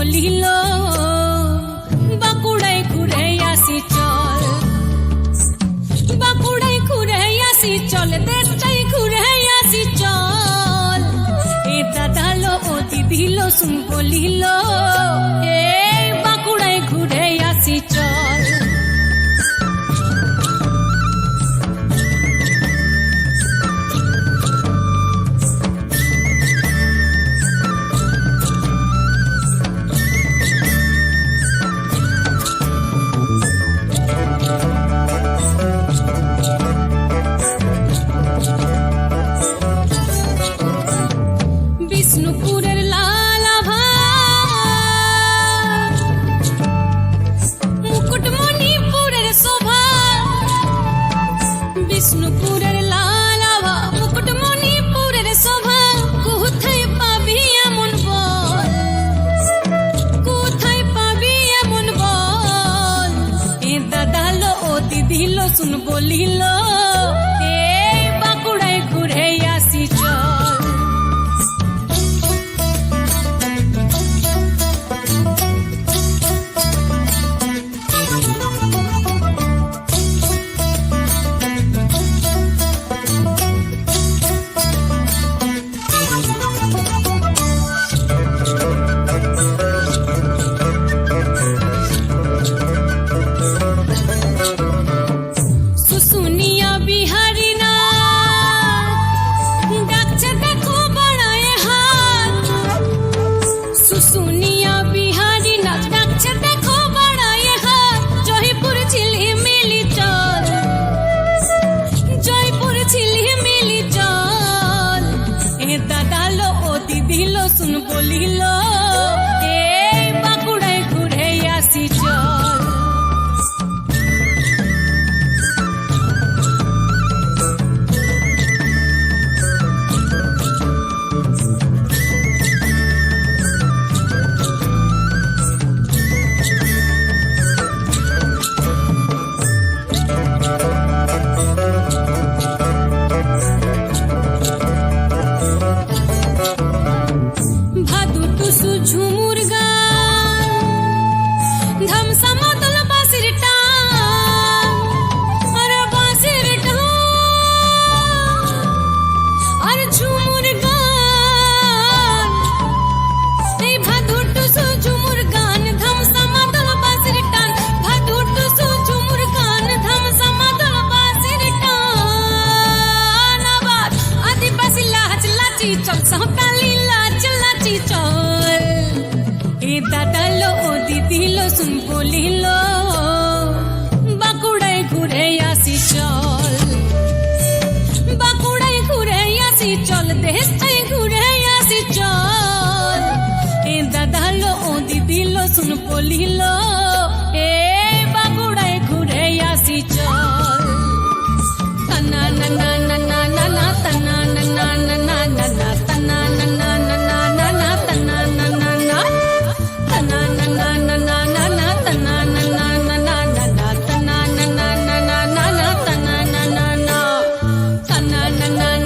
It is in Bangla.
বলিল, বাঁকুড়ায় ঘুরে আসি চল। বাঁকুড়ায় ঘুরে আসি চল, দেশটাই ঘুরে আসি চল। এ দাদালো, ও দিদিল শুন বলিল এ বাঁকুড়ায় ঘুরে আসি চল। দিল শুন বলিল ডাঙে দাঁড়াল অতি দিল শুন বলিল Santa na na